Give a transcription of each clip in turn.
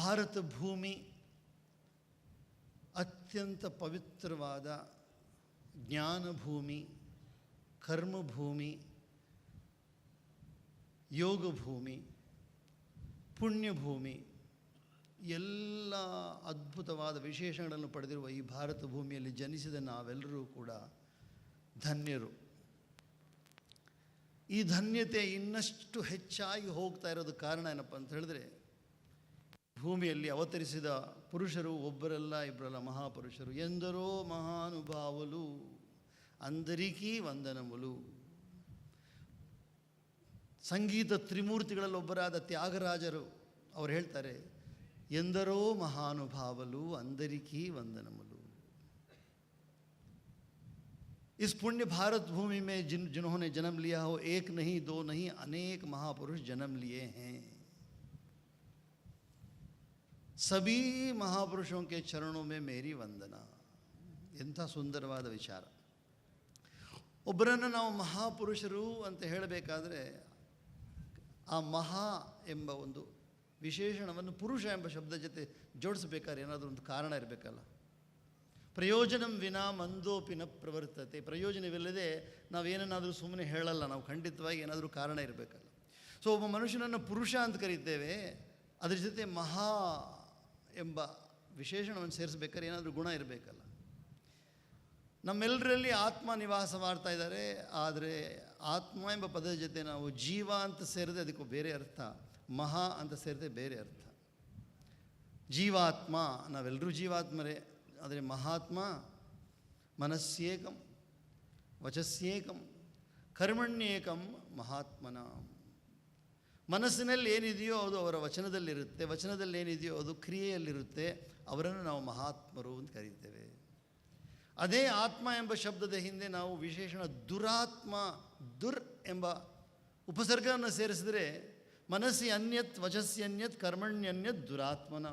ಭಾರತ ಭೂಮಿ ಅತ್ಯಂತ ಪವಿತ್ರವಾದ ಜ್ಞಾನ ಭೂಮಿ ಕರ್ಮಭೂಮಿ, ಯೋಗಭೂಮಿ, ಪುಣ್ಯಭೂಮಿ, ಎಲ್ಲ ಅದ್ಭುತವಾದ ವಿಶೇಷಗಳನ್ನು ಪಡೆದಿರುವ ಈ ಭಾರತ ಭೂಮಿಯಲ್ಲಿ ಜನಿಸಿದ ನಾವೆಲ್ಲರೂ ಕೂಡ ಧನ್ಯರು. ಈ ಧನ್ಯತೆ ಇನ್ನಷ್ಟು ಹೆಚ್ಚಾಗಿ ಹೋಗ್ತಾ ಇರೋದು ಕಾರಣ ಏನಪ್ಪ ಅಂತ ಹೇಳಿದ್ರೆ ಭೂಮಿಯಲ್ಲಿ ಅವತರಿಸಿದ ಪುರುಷರು ಒಬ್ಬರಲ್ಲ ಇಬ್ಬರಲ್ಲ ಮಹಾಪುರುಷರು. ಎಂದರೋ ಮಹಾನುಭಾವಲು, ಅಂದರಿಕೀ ವಂದನಮುಲು. ಸಂಗೀತ ತ್ರಿಮೂರ್ತಿಗಳಲ್ಲೊಬ್ಬರಾದ ತ್ಯಾಗರಾಜರು, ಅವರು ಹೇಳ್ತಾರೆ, ಎಂದರೋ ಮಹಾನುಭಾವಲು, ಅಂದರಿಕೀ ವಂದನಮುಲು. ಇಸ್ ಪುಣ್ಯ ಭಾರತ ಭೂಮಿ ಮೇ ಜಿನ್, ಜಿನ್ಹೋನೆ ಜನಮ ಲಿಯಾ ಹೋ, ಏಕ್ ನಹಿ, ದೋ ನಹಿ, ಅನೇಕ ಮಹಾಪುರುಷ ಜನಮ ಲಿಯೇ ಹೇ. ಸಭೀ ಮಹಾಪುರುಷಂಕೆ ಚರಣೋ ಮೇ ಮೇರಿ ವಂದನಾ. ಎಂಥ ಸುಂದರವಾದ ವಿಚಾರ. ಒಬ್ಬರನ್ನು ನಾವು ಮಹಾಪುರುಷರು ಅಂತ ಹೇಳಬೇಕಾದ್ರೆ ಆ ಮಹಾ ಎಂಬ ಒಂದು ವಿಶೇಷಣವನ್ನು ಪುರುಷ ಎಂಬ ಶಬ್ದ ಜೊತೆ ಜೋಡಿಸ್ಬೇಕಾದ್ರೆ ಏನಾದರೂ ಒಂದು ಕಾರಣ ಇರಬೇಕಲ್ಲ. ಪ್ರಯೋಜನಂ ವಿನಾ ಮಂದೋಪಿನ ಪ್ರವರ್ತತೆ. ಪ್ರಯೋಜನವಿಲ್ಲದೆ ಏನನ್ನಾದರೂ ಸುಮ್ಮನೆ ಹೇಳಲ್ಲ, ನಾವು ಖಂಡಿತವಾಗಿ ಏನಾದರೂ ಕಾರಣ ಇರಬೇಕಲ್ಲ. ಸೊ ಒಬ್ಬ ಮನುಷ್ಯನನ್ನು ಪುರುಷ ಅಂತ ಕರೀತೇವೆ, ಅದ್ರ ಜೊತೆ ಮಹಾ ಎಂಬ ವಿಶೇಷಣವನ್ನು ಸೇರಿಸ್ಬೇಕಾದ್ರೆ ಏನಾದರೂ ಗುಣ ಇರಬೇಕಲ್ಲ. ನಮ್ಮೆಲ್ಲರಲ್ಲಿ ಆತ್ಮ ನಿವಾಸ ಮಾಡ್ತಾ ಇದ್ದಾರೆ, ಆದರೆ ಆತ್ಮ ಎಂಬ ಪದದ ಜೊತೆ ನಾವು ಜೀವ ಅಂತ ಸೇರಿದೆ ಅದಕ್ಕೂ ಬೇರೆ ಅರ್ಥ, ಮಹಾ ಅಂತ ಸೇರಿದೆ ಬೇರೆ ಅರ್ಥ. ಜೀವಾತ್ಮ ನಾವೆಲ್ಲರೂ ಜೀವಾತ್ಮರೇ, ಆದರೆ ಮಹಾತ್ಮ ಮನಸ್ಸೇಕಂ, ವಚಸ್ಸೇಕಂ, ಕರ್ಮಣ್ಯೇಕಂ ಮಹಾತ್ಮನ. ಮನಸ್ಸಿನಲ್ಲಿ ಏನಿದೆಯೋ ಅದು ಅವರ ವಚನದಲ್ಲಿರುತ್ತೆ. ವಚನದಲ್ಲಿ ಏನಿದೆಯೋ ಅದು ಕ್ರಿಯೆಯಲ್ಲಿರುತ್ತೆ. ಅವರನ್ನು ನಾವು ಮಹಾತ್ಮರು ಅಂತ ಕರೀತೇವೆ. ಅದೇ ಆತ್ಮ ಎಂಬ ಶಬ್ದದ ಹಿಂದೆ ನಾವು ವಿಶೇಷಣ ದುರಾತ್ಮ, ದುರ್ ಎಂಬ ಉಪಸರ್ಗವನ್ನು ಸೇರಿಸಿದರೆ ಮನಸ್ಸಿ ಅನ್ಯತ್, ವಚಸ್ಸಿ ಅನ್ಯತ್ ಕರ್ಮಣ್ಯನ್ಯತ್ ದುರಾತ್ಮನ.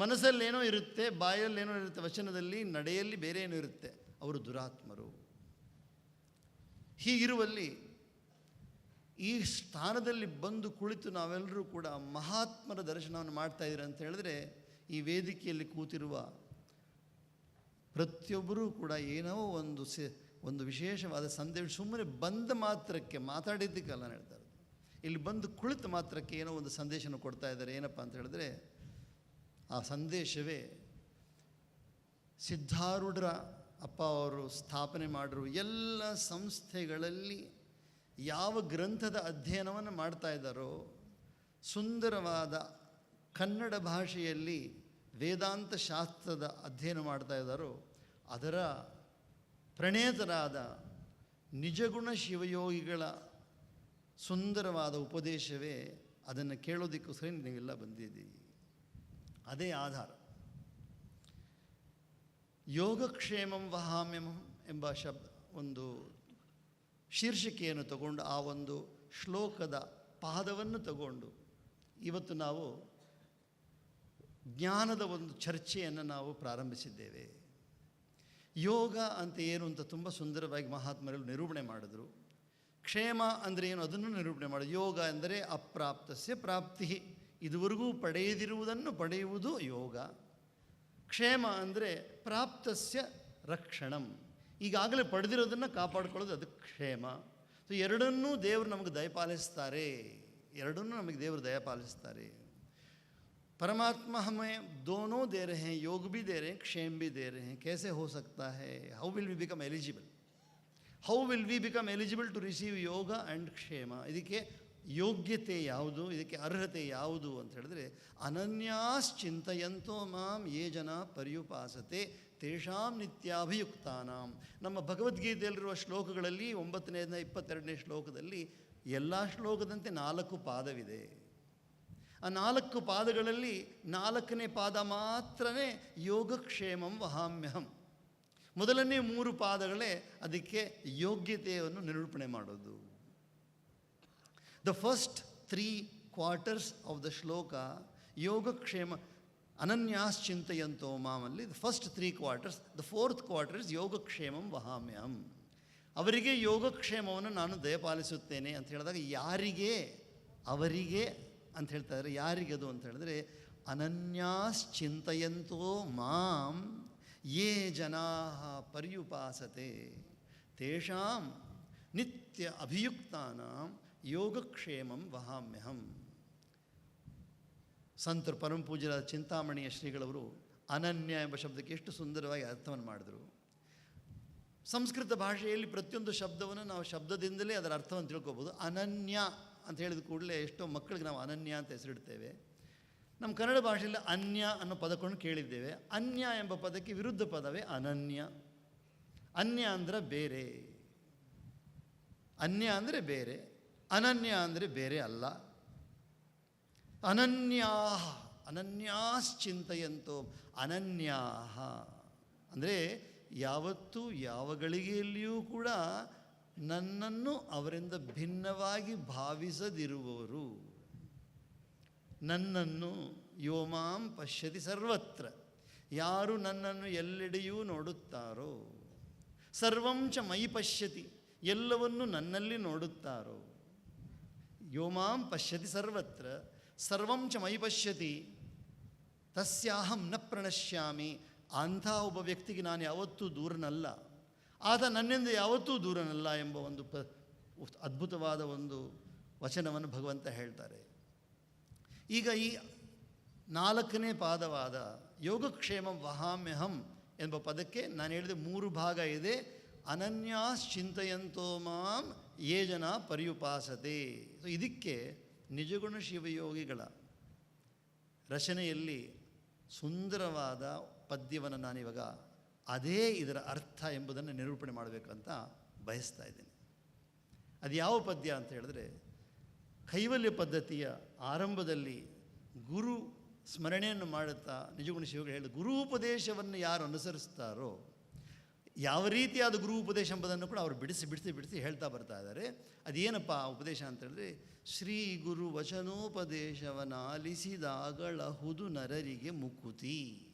ಮನಸ್ಸಲ್ಲೇನೋ ಇರುತ್ತೆ, ಬಾಯಲ್ಲೇನೋ ಇರುತ್ತೆ, ವಚನದಲ್ಲಿ ನಡೆಯಲ್ಲಿ ಬೇರೆ ಏನೋ ಇರುತ್ತೆ. ಅವರು ದುರಾತ್ಮರು. ಹೀಗಿರುವಲ್ಲಿ ಈ ಸ್ಥಾನದಲ್ಲಿ ಬಂದು ಕುಳಿತು ನಾವೆಲ್ಲರೂ ಕೂಡ ಮಹಾತ್ಮರ ದರ್ಶನವನ್ನು ಮಾಡ್ತಾ ಅಂತ ಹೇಳಿದ್ರೆ ಈ ವೇದಿಕೆಯಲ್ಲಿ ಕೂತಿರುವ ಪ್ರತಿಯೊಬ್ಬರೂ ಕೂಡ ಏನೋ ಒಂದು ಸೆ, ಒಂದು ವಿಶೇಷವಾದ ಸಂದೇಶ ಸುಮ್ಮನೆ ಬಂದ ಮಾತ್ರಕ್ಕೆ ಮಾತಾಡಿದ್ದಕ್ಕೆಲ್ಲ ಹೇಳ್ತಾರೆ ಇಲ್ಲಿ ಬಂದು ಕುಳಿತ ಮಾತ್ರಕ್ಕೆ ಏನೋ ಒಂದು ಸಂದೇಶನ ಕೊಡ್ತಾ ಇದ್ದಾರೆ, ಏನಪ್ಪ ಅಂತ ಹೇಳಿದ್ರೆ ಆ ಸಂದೇಶವೇ ಸಿದ್ಧಾರೂಢರ ಅಪ್ಪ ಅವರು ಸ್ಥಾಪನೆ ಮಾಡಿರುವ ಎಲ್ಲ ಸಂಸ್ಥೆಗಳಲ್ಲಿ ಯಾವ ಗ್ರಂಥದ ಅಧ್ಯಯನವನ್ನು ಮಾಡ್ತಾ ಇದ್ದಾರೋ, ಸುಂದರವಾದ ಕನ್ನಡ ಭಾಷೆಯಲ್ಲಿ ವೇದಾಂತ ಶಾಸ್ತ್ರದ ಅಧ್ಯಯನ ಮಾಡ್ತಾ ಇದ್ದಾರೋ, ಅದರ ಪ್ರಣೇತರಾದ ನಿಜಗುಣ ಶಿವಯೋಗಿಗಳ ಸುಂದರವಾದ ಉಪದೇಶವೇ ಅದನ್ನು ಕೇಳೋದಕ್ಕೋಸ್ಕರ ನೀವೆಲ್ಲ ಬಂದಿದ್ದೀವಿ ಅದೇ ಆಧಾರ. ಯೋಗಕ್ಷೇಮಂ ವಹಾಮ್ಯಮಂ ಎಂಬ ಶಬ್ದ ಒಂದು ಶೀರ್ಷಿಕೆಯನ್ನು ತಗೊಂಡು ಆ ಒಂದು ಶ್ಲೋಕದ ಪಾದವನ್ನು ತಗೊಂಡು ಇವತ್ತು ನಾವು ಜ್ಞಾನದ ಒಂದು ಚರ್ಚೆಯನ್ನು ನಾವು ಪ್ರಾರಂಭಿಸಿದ್ದೇವೆ. ಯೋಗ ಅಂತ ಏನು ಅಂತ ತುಂಬ ಸುಂದರವಾಗಿ ಮಹಾತ್ಮರಲ್ಲಿ ನಿರೂಪಣೆ ಮಾಡಿದ್ರು. ಕ್ಷೇಮ ಅಂದರೆ ಏನು ಅದನ್ನು ನಿರೂಪಣೆ ಮಾಡೋದು ಯೋಗ ಅಂದರೆ ಅಪ್ರಾಪ್ತಸ್ಯ ಪ್ರಾಪ್ತಿ. ಇದುವರೆಗೂ ಪಡೆಯದಿರುವುದನ್ನು ಪಡೆಯುವುದು ಯೋಗ. ಕ್ಷೇಮ ಅಂದರೆ ಪ್ರಾಪ್ತಸ್ಯ ರಕ್ಷಣಂ. ಈಗಾಗಲೇ ಪಡೆದಿರೋದನ್ನು ಕಾಪಾಡ್ಕೊಳ್ಳೋದು ಅದು ಕ್ಷೇಮ ಸೊ ಎರಡನ್ನೂ ದೇವರು ನಮಗೆ ದಯಪಾಲಿಸ್ತಾರೆ ಎರಡನ್ನೂ ನಮಗೆ ದೇವರು ದಯಪಾಲಿಸ್ತಾರೆ परमात्मा हमें दोनों दे रहे हैं योग भी दे रहे हैं क्षेम भी दे रहे हैं कैसे हो सकता है how will we become eligible how will we become eligible to receive yoga and kshema ಇದಕ್ಕೆ ಯೋಗ್ಯತೆ ಯಾವುದು, ಇದಕ್ಕೆ ಅರ್ಹತೆ ಯಾವುದು ಅಂತ ಹೇಳಿದ್ರೆ, ಅನನ್ಯಾಶ್ಚಿಂತೆಯಂತೋ ಮಾಂ ಯೇ ಜನ ಪರ್ಯುಪಾಸತೆ ತೇಷಾಂ ನಿತ್ಯಾಭಿಯುಕ್ತಾನಾಂ. ನಮ್ಮ ಭಗವದ್ಗೀತೆಯಲ್ಲಿರುವ ಶ್ಲೋಕಗಳಲ್ಲಿ ಒಂಬತ್ತನೇದ ಇಪ್ಪತ್ತೆರಡನೇ ಶ್ಲೋಕದಲ್ಲಿ ಎಲ್ಲ ಶ್ಲೋಕದಂತೆ ನಾಲ್ಕು ಪಾದವಿದೆ. ಆ ನಾಲ್ಕು ಪಾದಗಳಲ್ಲಿ ನಾಲ್ಕನೇ ಪಾದ ಮಾತ್ರನೇ ಯೋಗಕ್ಷೇಮಂ ವಹಾಮ್ಯಹಂ. ಮೊದಲನೇ ಮೂರು ಪಾದಗಳೇ ಅದಕ್ಕೆ ಯೋಗ್ಯತೆಯನ್ನು ನಿರೂಪಣೆ ಮಾಡೋದು. The first three quarters of the ಶ್ಲೋಕ ಯೋಗಕ್ಷೇಮ ಅನನ್ಯಾಶ್ಚಿಂತೆಯಂತೋ ಮಾಮಲ್ಲಿ the first three quarters the fourth quarters ಯೋಗಕ್ಷೇಮಂ ವಹಾಮ್ಯಹಂ ಅವರಿಗೆ ಯೋಗಕ್ಷೇಮವನ್ನು ನಾನು ದಯಪಾಲಿಸುತ್ತೇನೆ ಅಂತ ಹೇಳಿದಾಗ, ಯಾರಿಗೆ? ಅವರಿಗೆ ಅಂತ ಹೇಳ್ತಾ ಇದ್ದಾರೆ ಯಾರಿಗದು ಅಂತ ಹೇಳಿದ್ರೆ, ಅನನ್ಯಾಶ್ಚಿಂತೆಯಂತೋ ಮಾಂ ಯೇ ಜನಾ ಪರ್ಯುಪಾಸತೆ. ತೇಷಾಂ ನಿತ್ಯ ಅಭಿಯುಕ್ತಾನಾಂ ಯೋಗಕ್ಷೇಮಂ ವಹಾಮ್ಯಹಂ. ಸಂತರು ಪರಮ ಪೂಜ್ಯರಾದ ಚಿಂತಾಮಣಿಯ ಶ್ರೀಗಳವರು ಅನನ್ಯ ಎಂಬ ಶಬ್ದಕ್ಕೆ ಎಷ್ಟು ಸುಂದರವಾಗಿ ಅರ್ಥವನ್ನು ಮಾಡಿದರು. ಸಂಸ್ಕೃತ ಭಾಷೆಯಲ್ಲಿ ಪ್ರತಿಯೊಂದು ಶಬ್ದವನ್ನು ನಾವು ಶಬ್ದದಿಂದಲೇ ಅದರ ಅರ್ಥವನ್ನು ತಿಳ್ಕೊಬೋದು. ಅನನ್ಯ ಅಂತ ಹೇಳಿದ ಕೂಡಲೇ ಎಷ್ಟೋ ಮಕ್ಕಳಿಗೆ ನಾವು ಅನನ್ಯ ಅಂತ ಹೆಸರಿಡ್ತೇವೆ. ನಮ್ಮ ಕನ್ನಡ ಭಾಷೆಯಲ್ಲಿ ಅನ್ಯ ಅನ್ನೋ ಪದಕೊಂಡು ಕೇಳಿದ್ದೇವೆ. ಅನ್ಯ ಎಂಬ ಪದಕ್ಕೆ ವಿರುದ್ಧ ಪದವೇ ಅನನ್ಯ. ಅನ್ಯ ಅಂದರೆ ಬೇರೆ. ಅನ್ಯ ಅಂದರೆ ಬೇರೆ. ಅನನ್ಯ ಅಂದರೆ ಬೇರೆ ಅಲ್ಲ. ಅನನ್ಯಾ ಅನನ್ಯಾಶ್ಚಿಂತೆಯಂತೋ, ಅನನ್ಯಾಹ. ಅಂದರೆ ಯಾವತ್ತೂ ಯಾವ ಗಳಿಗೆಯಲ್ಲಿಯೂ ಕೂಡ ನನ್ನನ್ನು ಅವರಿಂದ ಭಿನ್ನವಾಗಿ ಭಾವಿಸದಿರುವವರು. ನನ್ನನ್ನು ಯೋಮಾಂ ಪಶ್ಯತಿ ಸರ್ವತ್ರ. ಯಾರು ನನ್ನನ್ನು ಎಲ್ಲೆಡೆಯೂ ನೋಡುತ್ತಾರೋ. ಸರ್ವಂಚ ಮೈ ಪಶ್ಯತಿ, ಎಲ್ಲವನ್ನು ನನ್ನಲ್ಲಿ ನೋಡುತ್ತಾರೋ. ಯೋಮಾಂ ಪಶ್ಯತಿ ಸರ್ವತ್ರ ಸರ್ವಂಚ ಮೈ ಪಶ್ಯತಿ, ತಸ್ಯಾಹಂ ನ ಪ್ರಣಶ್ಯಾಮಿ. ಅಂಥ ಒಬ್ಬ ವ್ಯಕ್ತಿಗೆ ನಾನು ಯಾವತ್ತೂ ದೂರನಲ್ಲ. ಆತ ನನ್ನಿಂದ ಯಾವತ್ತೂ ದೂರನಲ್ಲ ಎಂಬ ಒಂದು ಪ, ಅದ್ಭುತವಾದ ಒಂದು ವಚನವನ್ನು ಭಗವಂತ ಹೇಳ್ತಾರೆ. ಈಗ ಈ ನಾಲ್ಕನೇ ಪಾದವಾದ ಯೋಗಕ್ಷೇಮ ವಹಾಮ್ಯಹಂ ಎಂಬ ಪದಕ್ಕೆ ನಾನು ಹೇಳಿದ ಮೂರು ಭಾಗ ಇದೆ. ಅನನ್ಯಾಶ್ಚಿಂತೆಯಂತೋ ಮಾಂ ಯೇ ಜನ ಪರ್ಯುಪಾಸತೆ. ಸೊ ಇದಕ್ಕೆ ನಿಜಗುಣ ಶಿವಯೋಗಿಗಳ ರಚನೆಯಲ್ಲಿ ಸುಂದರವಾದ ಪದ್ಯವನ್ನು ನಾನಿವಾಗ ಅದೇ ಇದರ ಅರ್ಥ ಎಂಬುದನ್ನು ನಿರೂಪಣೆ ಮಾಡಬೇಕಂತ ಬಯಸ್ತಾ ಇದ್ದೀನಿ. ಅದು ಯಾವ ಪದ್ಯ ಅಂತ ಹೇಳಿದ್ರೆ, ಕೈವಲ್ಯ ಪದ್ಧತಿಯ ಆರಂಭದಲ್ಲಿ ಗುರು ಸ್ಮರಣೆಯನ್ನು ಮಾಡುತ್ತಾ ನಿಜಗುಣ ಶಿವಗಳು ಹೇಳಿ ಗುರು ಉಪದೇಶವನ್ನು ಯಾರು ಅನುಸರಿಸ್ತಾರೋ ಯಾವ ರೀತಿಯಾದ ಗುರು ಉಪದೇಶ ಎಂಬುದನ್ನು ಕೂಡ ಅವರು ಬಿಡಿಸಿ ಬಿಡಿಸಿ ಬಿಡಿಸಿ ಹೇಳ್ತಾ ಬರ್ತಾ ಇದ್ದಾರೆ. ಅದೇನಪ್ಪ ಆ ಉಪದೇಶ ಅಂತ ಹೇಳಿದ್ರೆ, ಶ್ರೀ ಗುರು ವಚನೋಪದೇಶವನ್ನಾಲಿಸಿದಾಗಳಹುದು ನರರಿಗೆ ಮುಕುತಿ.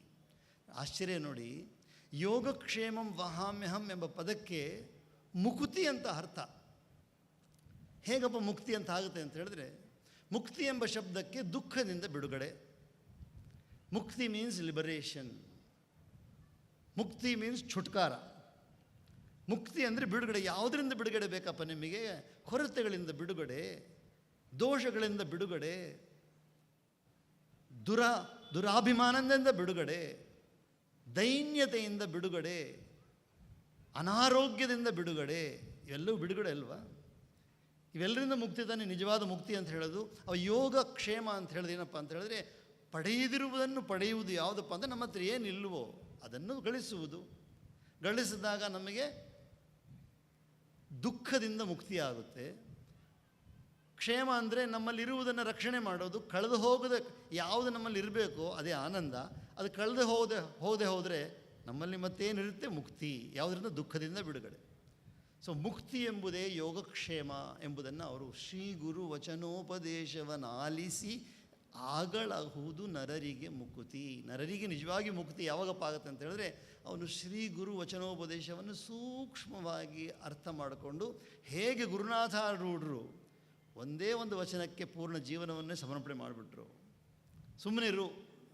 ಆಶ್ಚರ್ಯ ನೋಡಿ, ಯೋಗಕ್ಷೇಮಂ ವಹಾಮ್ಯಹಂ ಎಂಬ ಪದಕ್ಕೆ ಮುಕುತಿ ಅಂತ ಅರ್ಥ. ಹೇಗಪ್ಪ ಮುಕ್ತಿ ಅಂತ ಆಗುತ್ತೆ ಅಂತ ಹೇಳಿದ್ರೆ, ಮುಕ್ತಿ ಎಂಬ ಶಬ್ದಕ್ಕೆ ದುಃಖದಿಂದ ಬಿಡುಗಡೆ. ಮುಕ್ತಿ ಮೀನ್ಸ್ ಲಿಬರೇಷನ್ ಮುಕ್ತಿ ಮೀನ್ಸ್ छुटಕಾರ ಮುಕ್ತಿ ಅಂದರೆ ಬಿಡುಗಡೆ, ಯಾವುದರಿಂದ ಬಿಡುಗಡೆ ಬೇಕಪ್ಪ ನಿಮಗೆ? ಕೊರತೆಗಳಿಂದ ಬಿಡುಗಡೆ, ದೋಷಗಳಿಂದ ಬಿಡುಗಡೆ, ದುರ, ದುರಾಭಿಮಾನದಿಂದ ಬಿಡುಗಡೆ, ದೈನ್ಯತೆಯಿಂದ ಬಿಡುಗಡೆ, ಅನಾರೋಗ್ಯದಿಂದ ಬಿಡುಗಡೆ, ಇವೆಲ್ಲವೂ ಬಿಡುಗಡೆ ಅಲ್ವಾ? ಇವೆಲ್ಲರಿಂದ ಮುಕ್ತಿ ತಾನೇ ನಿಜವಾದ ಮುಕ್ತಿ ಅಂತ ಹೇಳೋದು. ಅವ ಯೋಗ ಕ್ಷೇಮ ಅಂತ ಹೇಳೋದು ಏನಪ್ಪ ಅಂತ ಹೇಳಿದ್ರೆ, ಪಡೆಯದಿರುವುದನ್ನು ಪಡೆಯುವುದು ಯಾವುದಪ್ಪ ಅಂದರೆ ನಮ್ಮ ಹತ್ರ ಏನಿಲ್ವೋ ಅದನ್ನು ಗಳಿಸುವುದು. ಗಳಿಸಿದಾಗ ನಮಗೆ ದುಃಖದಿಂದ ಮುಕ್ತಿಯಾಗುತ್ತೆ. ಕ್ಷೇಮ ಅಂದರೆ ನಮ್ಮಲ್ಲಿರುವುದನ್ನು ರಕ್ಷಣೆ ಮಾಡೋದು, ಕಳೆದು ಹೋಗದೆ ಯಾವುದು ನಮ್ಮಲ್ಲಿ ಇರಬೇಕೋ ಅದೇ ಆನಂದ. ಅದು ಕಳೆದು ಹೋದೆ ಹೋದೆ ಹೋದರೆ ನಮ್ಮಲ್ಲಿ ಮತ್ತೇನಿರುತ್ತೆ? ಮುಕ್ತಿ. ಯಾವುದರಿಂದ? ದುಃಖದಿಂದ ಬಿಡುಗಡೆ. ಸೊ ಮುಕ್ತಿ ಎಂಬುದೇ ಯೋಗಕ್ಷೇಮ ಎಂಬುದನ್ನು ಅವರು ಶ್ರೀ ಗುರು ವಚನೋಪದೇಶವನ್ನು ಆಲಿಸಿ ಆಗಳಹುದು ನರರಿಗೆ ಮುಕುತಿ. ನರರಿಗೆ ನಿಜವಾಗಿ ಮುಕ್ತಿ ಯಾವಾಗಪ್ಪ ಆಗುತ್ತೆ ಅಂತ ಹೇಳಿದ್ರೆ ಅವನು ಶ್ರೀ ಗುರು ವಚನೋಪದೇಶವನ್ನು ಸೂಕ್ಷ್ಮವಾಗಿ ಅರ್ಥ ಮಾಡಿಕೊಂಡು ಹೇಗೆ ಗುರುನಾಥ ರೂಢರು ಒಂದೇ ಒಂದು ವಚನಕ್ಕೆ ಪೂರ್ಣ ಜೀವನವನ್ನೇ ಸಮರ್ಪಣೆ ಮಾಡಿಬಿಟ್ರು. ಸುಮ್ಮನಿರು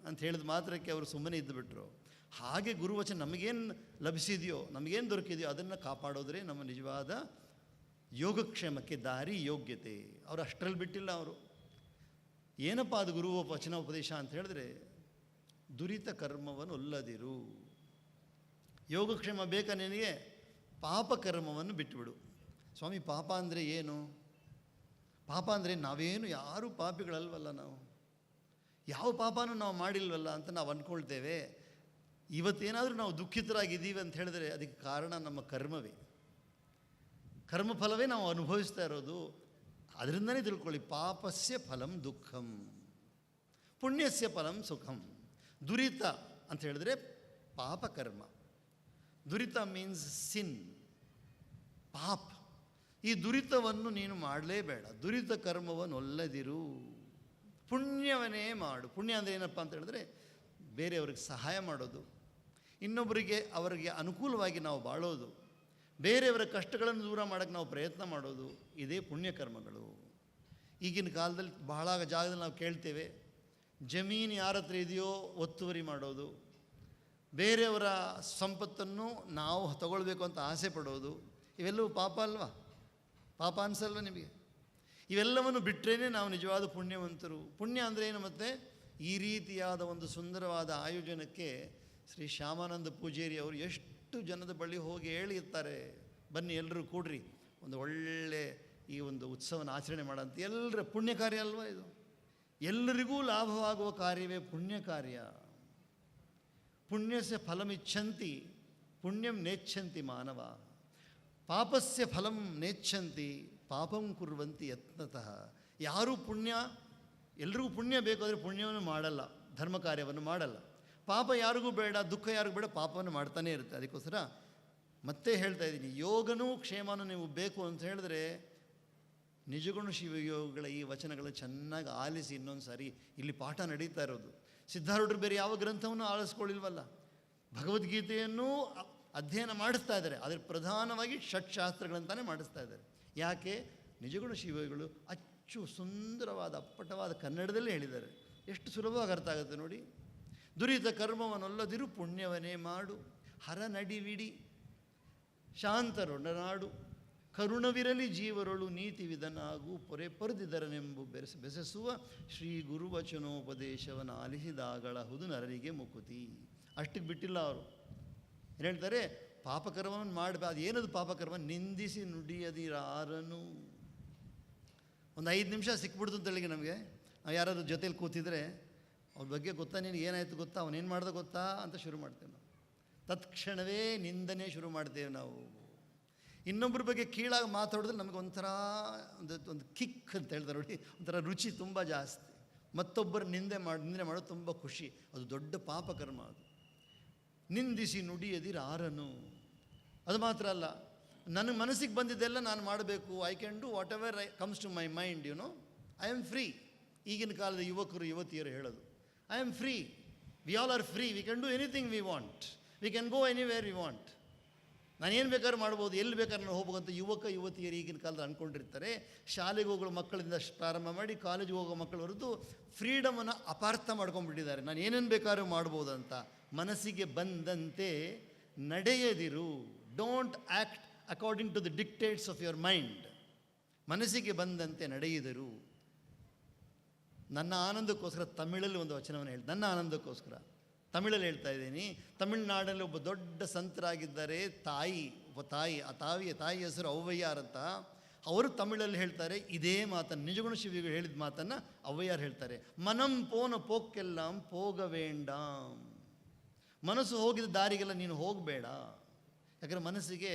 ಅಂತ ಹೇಳಿದ ಮಾತ್ರಕ್ಕೆ ಅವರು ಸುಮ್ಮನೆ ಇದ್ದುಬಿಟ್ರು. ಹಾಗೆ ಗುರುವಚನ ನಮಗೇನು ಲಭಿಸಿದೆಯೋ, ನಮಗೇನು ದೊರಕಿದೆಯೋ ಅದನ್ನು ಕಾಪಾಡೋದ್ರೆ ನಮ್ಮ ನಿಜವಾದ ಯೋಗಕ್ಷೇಮಕ್ಕೆ ದಾರಿ ಯೋಗ್ಯತೆ. ಅವರು ಅಷ್ಟರಲ್ಲಿ ಬಿಟ್ಟಿಲ್ಲ ಅವರು. ಏನಪ್ಪ ಅದು ಗುರು ವಚನ ಉಪದೇಶ ಅಂತ ಹೇಳಿದ್ರೆ, ದುರಿತ ಕರ್ಮವನ್ನು ಒಲ್ಲದಿರು ಯೋಗಕ್ಷೇಮ ಬೇಕಾ ನಿನಗೆ? ಪಾಪ ಕರ್ಮವನ್ನು ಬಿಟ್ಟುಬಿಡು. ಸ್ವಾಮಿ, ಪಾಪ ಅಂದರೆ ಏನು? ಪಾಪ ಅಂದರೆ ನಾವೇನು ಯಾರೂ ಪಾಪಿಗಳಲ್ವಲ್ಲ ನಾವು? ಯಾವ ಪಾಪನೂ ನಾವು ಮಾಡಿಲ್ವಲ್ಲ ಅಂತ ನಾವು ಅಂದ್ಕೊಳ್ತೇವೆ. ಇವತ್ತೇನಾದರೂ ನಾವು ದುಃಖಿತರಾಗಿದ್ದೀವಿ ಅಂತ ಹೇಳಿದ್ರೆ, ಅದಕ್ಕೆ ಕಾರಣ ನಮ್ಮ ಕರ್ಮವೇ. ಕರ್ಮಫಲವೇ ನಾವು ಅನುಭವಿಸ್ತಾ ಇರೋದು. ಅದರಿಂದನೇ ತಿಳ್ಕೊಳ್ಳಿ, ಪಾಪಸ್ಯ ಫಲಂ ದುಃಖಂ, ಪುಣ್ಯಸ್ಯ ಫಲಂ ಸುಖಂ. ದುರಿತ ಅಂತ ಹೇಳಿದ್ರೆ ಪಾಪಕರ್ಮ ದುರಿತ ಮೀನ್ಸ್ ಸಿನ್ ಪಾಪ. ಈ ದುರಿತವನ್ನು ನೀನು ಮಾಡಲೇಬೇಡ. ದುರಿತ ಕರ್ಮವನ್ನು ಒಲ್ಲದಿರು. ಪುಣ್ಯವನ್ನೇ ಮಾಡು. ಪುಣ್ಯ ಅಂದರೆ ಏನಪ್ಪ ಅಂತ ಹೇಳಿದ್ರೆ ಬೇರೆಯವ್ರಿಗೆ ಸಹಾಯ ಮಾಡೋದು. ಇನ್ನೊಬ್ಬರಿಗೆ ಅವರಿಗೆ ಅನುಕೂಲವಾಗಿ ನಾವು ಬಾಳೋದು. ಬೇರೆಯವರ ಕಷ್ಟಗಳನ್ನು ದೂರ ಮಾಡೋಕ್ಕೆ ನಾವು ಪ್ರಯತ್ನ ಮಾಡೋದು ಇದೇ ಪುಣ್ಯಕರ್ಮಗಳು. ಈಗಿನ ಕಾಲದಲ್ಲಿ ಬಹಳ ಜಾಗದಲ್ಲಿ ನಾವು ಕೇಳ್ತೇವೆ, ಜಮೀನು ಯಾರ ಹತ್ರ ಇದೆಯೋ ಒತ್ತುವರಿ ಮಾಡೋದು, ಬೇರೆಯವರ ಸಂಪತ್ತನ್ನು ನಾವು ತಗೊಳ್ಬೇಕು ಅಂತ ಆಸೆ ಪಡೋದು, ಇವೆಲ್ಲವೂ ಪಾಪ ಅಲ್ವಾ? ಪಾಪ ಅನಿಸಲ್ವ ನಿಮಗೆ? ಇವೆಲ್ಲವನ್ನು ಬಿಟ್ಟರೇ ನಾವು ನಿಜವಾದ ಪುಣ್ಯವಂತರು. ಪುಣ್ಯ ಅಂದರೆ ಏನು ಮತ್ತೆ? ಈ ರೀತಿಯಾದ ಒಂದು ಸುಂದರವಾದ ಆಯೋಜನಕ್ಕೆ ಶ್ರೀ ಶ್ಯಾಮಾನಂದ ಪೂಜೇರಿ ಅವರು ಎಷ್ಟು ಜನದ ಬಳಿ ಹೋಗಿ ಹೇಳಿರ್ತಾರೆ ಬನ್ನಿ ಎಲ್ಲರೂ ಕೂಡ್ರಿ, ಒಂದು ಒಳ್ಳೆ ಈ ಒಂದು ಉತ್ಸವನ ಆಚರಣೆ ಮಾಡೋಂಥ ಎಲ್ಲರ ಪುಣ್ಯ ಕಾರ್ಯ ಅಲ್ವಾ ಇದು? ಎಲ್ಲರಿಗೂ ಲಾಭವಾಗುವ ಕಾರ್ಯವೇ ಪುಣ್ಯ ಕಾರ್ಯ. ಪುಣ್ಯಸ್ಯ ಫಲಮಿಚ್ಛಂತಿ ಪುಣ್ಯಂ ನೇಚ್ಛಂತಿ ಮಾನವ. ಪಾಪಸ್ಯ ಫಲಂ ನೇಚ್ಛಂತಿ, ಪಾಪಂ ಕುರುವಂತಿ ಯತ್ನತಃ. ಯಾರೂ ಪುಣ್ಯ, ಎಲ್ರಿಗೂ ಪುಣ್ಯ ಬೇಕಾದರೆ ಪುಣ್ಯವನ್ನು ಮಾಡಲ್ಲ, ಧರ್ಮ ಕಾರ್ಯವನ್ನು ಮಾಡಲ್ಲ. ಪಾಪ ಯಾರಿಗೂ ಬೇಡ, ದುಃಖ ಯಾರಿಗೂ ಬೇಡ, ಪಾಪವನ್ನು ಮಾಡ್ತಾನೇ ಇರುತ್ತೆ. ಅದಕ್ಕೋಸ್ಕರ ಮತ್ತೆ ಹೇಳ್ತಾ ಇದ್ದೀನಿ, ಯೋಗನೂ ಕ್ಷೇಮನೂ ನೀವು ಬೇಕು ಅಂತ ಹೇಳಿದ್ರೆ ನಿಜಗುಣ ಶಿವಯೋಗಗಳ ಈ ವಚನಗಳು ಚೆನ್ನಾಗಿ ಆಲಿಸಿ ಇನ್ನೊಂದು ಸಾರಿ ಇಲ್ಲಿ ಪಾಠ ನಡೀತಾ ಇರೋದು. ಸಿದ್ಧಾರೂಢರು ಬೇರೆ ಯಾವ ಗ್ರಂಥವನ್ನು ಆಲಿಸ್ಕೊಳ್ಳಿಲ್ವಲ್ಲ? ಭಗವದ್ಗೀತೆಯನ್ನು ಅಧ್ಯಯನ ಮಾಡಿಸ್ತಾ ಇದ್ದಾರೆ. ಆದರೆ ಪ್ರಧಾನವಾಗಿ ಷಟ್ಶಾಸ್ತ್ರಗಳಂತಾನೆ ಮಾಡಿಸ್ತಾ ಇದ್ದಾರೆ. ಯಾಕೆ? ನಿಜಗುಣ ಶಿವಗಳು ಅಚ್ಚು ಸುಂದರವಾದ ಅಪ್ಪಟವಾದ ಕನ್ನಡದಲ್ಲೇ ಹೇಳಿದ್ದಾರೆ. ಎಷ್ಟು ಸುಲಭವಾಗಿ ಅರ್ಥ ಆಗುತ್ತೆ ನೋಡಿ. ದುರಿತ ಕರ್ಮವನ್ನೊಲ್ಲದಿರು ಪುಣ್ಯವನೇ ಮಾಡು. ಹರ ನಡಿವಿಡಿ. ಶಾಂತರೊಡನಾಡು. ಕರುಣವಿರಲಿ ಜೀವರೊಳು ನೀತಿ ವಿಧನಾಗು. ಪೊರೆ ಪರದಿದರನೆಂಬು ಬೆರೆಸ ಬೆಸೆಸುವ ಶ್ರೀ ಗುರುವಚನೋಪದೇಶವನ್ನು ಆಲಿಸಿದಾಗಳ ಹುದು ನರರಿಗೆ ಮುಕುತಿ. ಅಷ್ಟಕ್ಕೆ ಬಿಟ್ಟಿಲ್ಲ ಅವರು. ಏನು ಹೇಳ್ತಾರೆ? ಪಾಪಕರ್ಮವನ್ನು ಅದು ಏನದು ಪಾಪಕರ್ಮ? ನಿಂದಿಸಿ ನುಡಿಯದಿರಾರನು. ಒಂದು ಐದು ನಿಮಿಷ ಸಿಕ್ಬಿಡ್ತು ಅಂತೇಳಿಗೆ ನಮಗೆ. ನಾವು ಯಾರಾದ್ರೂ ಜೊತೇಲಿ ಕೂತಿದ್ರೆ ಅವ್ರ ಬಗ್ಗೆ ಗೊತ್ತಾ ನಿನಗೆ ಏನಾಯ್ತು ಗೊತ್ತಾ? ಅವನೇನು ಮಾಡ್ದೆ ಗೊತ್ತಾ? ಅಂತ ಶುರು ಮಾಡ್ತೇವೆ ನಾವು. ತತ್ಕ್ಷಣವೇ ನಿಂದನೆ ಶುರು ಮಾಡ್ತೇವೆ ನಾವು. ಇನ್ನೊಬ್ಬರ ಬಗ್ಗೆ ಕೀಳಾಗಿ ಮಾತಾಡಿದ್ರೆ ನಮಗೆ ಒಂಥರ ಒಂದು ಒಂದು ಕಿಕ್ ಅಂತ ಹೇಳ್ತಾರೆ ನೋಡಿ, ಒಂಥರ ರುಚಿ ತುಂಬ ಜಾಸ್ತಿ. ಮತ್ತೊಬ್ಬರು ನಿಂದೆ ಮಾಡಿ, ನಿಂದೆ ಮಾಡೋದು ತುಂಬ ಖುಷಿ. ಅದು ದೊಡ್ಡ ಪಾಪಕರ್ಮ ಅದು. ನಿಂದಿಸಿ ನುಡಿಯದಿರಾರನು ಅದು ಮಾತ್ರ ಅಲ್ಲ, ನನ್ನ ಮನಸ್ಸಿಗೆ ಬಂದಿದ್ದೆಲ್ಲ ನಾನು ಮಾಡಬೇಕು. I can do whatever I comes to my mind you know I am free ಈಗಿನ ಕಾಲದ ಯುವಕರು, ಯುವತಿಯರು ಹೇಳೋದು. I am free we all are free We can do anything we want we can go anywhere want ನಾನು ಏನು ಬೇಕಾದ್ರೂ ಮಾಡ್ಬೋದು. ಎಲ್ಲಿ ಬೇಕಾದ್ರೂ ನಾನು ಹೋಗ್ಬೇಕಂತ ಯುವಕ, ಯುವತಿಯರು ಈಗಿನ ಕಾಲದಲ್ಲಿ ಅಂದ್ಕೊಂಡಿರ್ತಾರೆ ಶಾಲೆಗೆ ಹೋಗೋ ಮಕ್ಕಳಿಂದ ಪ್ರಾರಂಭ ಮಾಡಿ ಕಾಲೇಜಿಗೆ ಹೋಗೋ ಮಕ್ಕಳು ಹೊರತು ಫ್ರೀಡಮನ್ನು ಅಪಾರ್ಥ ಮಾಡ್ಕೊಂಡ್ಬಿಟ್ಟಿದ್ದಾರೆ. ನಾನು ಏನೇನು ಬೇಕಾದ್ರೂ ಅಂತ ಮನಸ್ಸಿಗೆ ಬಂದಂತೆ ನಡೆಯದಿರು. Don't act according to the dictates of your mind ಮನಸ್ಸಿಗೆ ಬಂದಂತೆ ನಡೆಯುದರು. ನನ್ನ ಆನಂದಕ್ಕೋಸ್ಕರ ತಮಿಳಲ್ಲಿ ಒಂದು ವಚನವನ್ನು ಹೇಳಿ, ನನ್ನ ಆನಂದಕ್ಕೋಸ್ಕರ. ತಮಿಳಲ್ಲಿ ಹೇಳ್ತಾ ಇದ್ದೀನಿ, ತಮಿಳುನಾಡಲ್ಲಿ ಒಬ್ಬ ದೊಡ್ಡ ಸಂತರಾಗಿದ್ದಾರೆ ತಾಯಿ, ಒಬ್ಬ ತಾಯಿ, ಆ ತಾಯಿಯ ತಾಯಿ ಹೆಸರು ಅವ್ವಯ್ಯಾರ್ ಅಂತ, ಅವರು ತಮಿಳಲ್ಲಿ ಹೇಳ್ತಾರೆ, ಇದೇ ಮಾತನ್ನು, ನಿಜಗುಣ ಶಿವಿಗಳು ಹೇಳಿದ ಮಾತನ್ನು ಅವ್ವಯ್ಯಾರ್ ಹೇಳ್ತಾರೆ. ಮನಂ ಪೋನ ಪೋಕ್ಕೆಲ್ಲಂ ಪೋಗವೇಂಡಾಂ ಮನಸ್ಸು ಹೋಗಿದ ದಾರಿಗೆಲ್ಲ ನೀನು ಹೋಗಬೇಡ. ಯಾಕಂದರೆ ಮನಸ್ಸಿಗೆ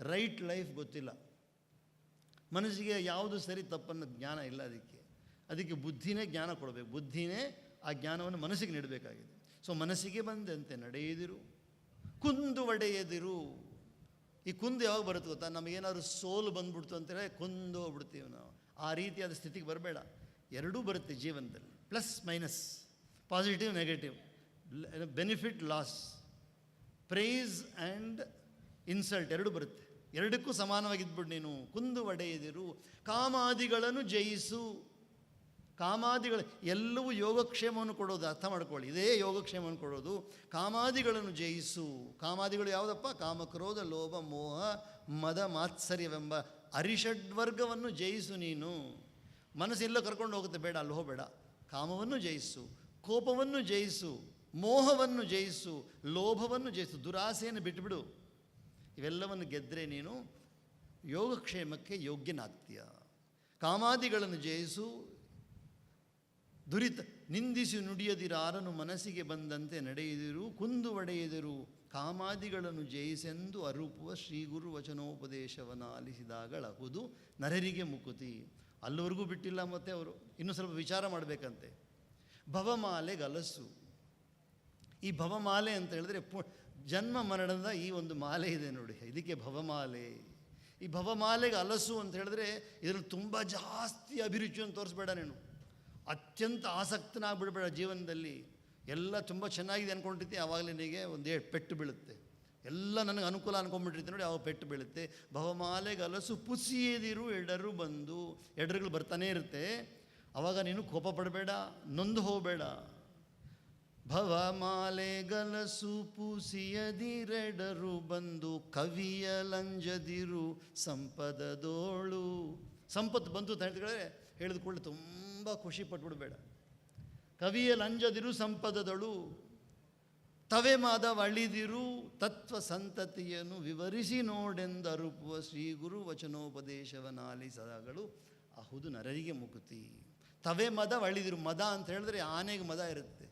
ರೈಟ್ ಲೈಫ್ ಗೊತ್ತಿಲ್ಲ. ಮನಸ್ಸಿಗೆ ಯಾವುದು ಸರಿ ತಪ್ಪನ್ನು ಜ್ಞಾನ ಇಲ್ಲ ಅದಕ್ಕೆ. ಅದಕ್ಕೆ ಬುದ್ಧಿನೇ ಜ್ಞಾನ ಕೊಡಬೇಕು. ಬುದ್ಧಿನೇ ಆ ಜ್ಞಾನವನ್ನು ಮನಸ್ಸಿಗೆ ನೀಡಬೇಕಾಗಿದೆ. ಸೊ ಮನಸ್ಸಿಗೆ ಬಂದಂತೆ ನಡೆಯದಿರು. ಕುಂದು ಒಡೆಯದಿರು. ಈ ಕುಂದು ಯಾವಾಗ ಬರುತ್ತೆ ಗೊತ್ತಾ? ನಮಗೇನಾದ್ರು ಸೋಲು ಬಂದ್ಬಿಡ್ತು ಅಂತೇಳಿ ಕುಂದು ಹೋಗ್ಬಿಡ್ತೀವಿ ನಾವು. ಆ ರೀತಿಯಾದ ಸ್ಥಿತಿಗೆ ಬರಬೇಡ. ಎರಡೂ ಬರುತ್ತೆ ಜೀವನದಲ್ಲಿ. Plus minus. Positive negative benefit loss praise and insult ಎರಡು ಬರುತ್ತೆ. ಎರಡಕ್ಕೂ ಸಮಾನವಾಗಿದ್ಬಿಡು ನೀನು. ಕುಂದು ಒಡೆಯದಿರು. ಕಾಮಾದಿಗಳನ್ನು ಜಯಿಸು. ಕಾಮಾದಿಗಳು ಎಲ್ಲವೂ ಯೋಗಕ್ಷೇಮವನ್ನು ಕೊಡೋದು ಅರ್ಥ ಮಾಡ್ಕೊಳ್ಳಿ. ಇದೇ ಯೋಗಕ್ಷೇಮವನ್ನು ಕೊಡೋದು. ಕಾಮಾದಿಗಳನ್ನು ಜಯಿಸು. ಕಾಮಾದಿಗಳು ಯಾವುದಪ್ಪ? ಕಾಮಕ್ರೋಧ, ಲೋಭ, ಮೋಹ, ಮದ, ಮಾತ್ಸರ್ಯವೆಂಬ ಅರಿಷಡ್ವರ್ಗವನ್ನು ಜಯಿಸು ನೀನು. ಮನಸ್ಸಿಲ್ಲ ಕರ್ಕೊಂಡು ಹೋಗುತ್ತೆ. ಬೇಡ, ಅಲ್ಲಿ ಹೋಗಬೇಡ. ಕಾಮವನ್ನು ಜಯಿಸು. ಕೋಪವನ್ನು ಜಯಿಸು. ಮೋಹವನ್ನು ಜಯಿಸು. ಲೋಭವನ್ನು ಜಯಿಸು. ದುರಾಸೆಯನ್ನು ಬಿಟ್ಟುಬಿಡು ಇವೆಲ್ಲವನ್ನು ಗೆದ್ದರೆ ನೀನು ಯೋಗಕ್ಷೇಮಕ್ಕೆ ಯೋಗ್ಯನಾಗ್ತೀಯ. ಕಾಮಾದಿಗಳನ್ನು ಜಯಿಸು. ದುರಿತ ನಿಂದಿಸಿ ನುಡಿಯದಿರಾರನು ಮನಸ್ಸಿಗೆ ಬಂದಂತೆ ನಡೆಯದಿರು, ಕುಂದು ಒಡೆಯದಿರು, ಕಾಮಾದಿಗಳನ್ನು ಜಯಿಸೆಂದು ಅರೂಪುವ ಶ್ರೀ ಗುರು ವಚನೋಪದೇಶವನ್ನು ಆಲಿಸಿದಾಗಳಹುದು ನರರಿಗೆ ಮುಕುತಿ. ಅಲ್ಲಿವರೆಗೂ ಬಿಟ್ಟಿಲ್ಲ ಮತ್ತೆ ಅವರು. ಇನ್ನೂ ಸ್ವಲ್ಪ ವಿಚಾರ ಮಾಡಬೇಕಂತೆ. ಭವಮಾಲೆ ಗಲಸು ಈ ಭವಮಾಲೆ ಅಂತ ಹೇಳಿದ್ರೆ ಪು, ಜನ್ಮ ಮರಣದ ಈ ಒಂದು ಮಾಲೆ ಇದೆ ನೋಡಿ. ಇದಕ್ಕೆ ಭವಮಾಲೆ. ಈ ಭವಮಾಲೆಗೆ ಅಲಸು ಅಂತ ಹೇಳಿದ್ರೆ ಇದರಲ್ಲಿ ತುಂಬ ಜಾಸ್ತಿ ಅಭಿರುಚಿಯನ್ನು ತೋರಿಸ್ಬೇಡ ನೀನು. ಅತ್ಯಂತ ಆಸಕ್ತನಾಗ್ಬಿಡ್ಬೇಡ ಜೀವನದಲ್ಲಿ. ಎಲ್ಲ ತುಂಬ ಚೆನ್ನಾಗಿದೆ ಅಂದ್ಕೊಂಡಿರ್ತಿ ಆವಾಗಲೇ ನಿನಗೆ ಒಂದು ಪೆಟ್ಟು ಬೀಳುತ್ತೆ. ಎಲ್ಲ ನನಗೆ ಅನುಕೂಲ ಅನ್ಕೊಂಡ್ಬಿಟ್ಟಿರ್ತೀನಿ ನೋಡಿ ಅವಾಗ ಪೆಟ್ಟು ಬೀಳುತ್ತೆ. ಬಹುಮಾಲೆಗೆ ಅಲಸು ಪುಸಿಯದಿರು ಎಡರು ಬಂದು, ಎಡರುಗಳು ಬರ್ತಾನೇ ಇರುತ್ತೆ. ಆವಾಗ ನೀನು ಕೋಪ ಪಡಬೇಡ ನೊಂದು ಹೋಗಬೇಡ. ಭವಮಾಲೆಗಲಸು ಪುಸಿಯದಿರೆಡರು ಬಂದು, ಕವಿಯ ಲಂಜದಿರು ಸಂಪದದೋಳು. ಸಂಪತ್ತು ಬಂತು ಅಂತ ಹೇಳಿದ್ರೆ ಹೇಳಿದ ಕೂಡಲೇ ತುಂಬ ಖುಷಿ ಪಟ್ಬಿಡ್ಬೇಡ. ಕವಿಯ ಲಂಜದಿರು ಸಂಪದದಳು, ತವೆ ಮಾದ ಅಳಿದಿರು ತತ್ವ ಸಂತತಿಯನ್ನು ವಿವರಿಸಿ ನೋಡೆಂದರುಪುವ ಶ್ರೀ ಗುರು ವಚನೋಪದೇಶವನಾಲಿಸಗಳು ಅಹುದು ನರರಿಗೆ ಮುಕುತಿ ತವೆ ಮದ ಅಳಿದಿರು ಮದ ಅಂತ ಹೇಳಿದ್ರೆ ಆನೆಗೆ ಮದ ಇರುತ್ತೆ.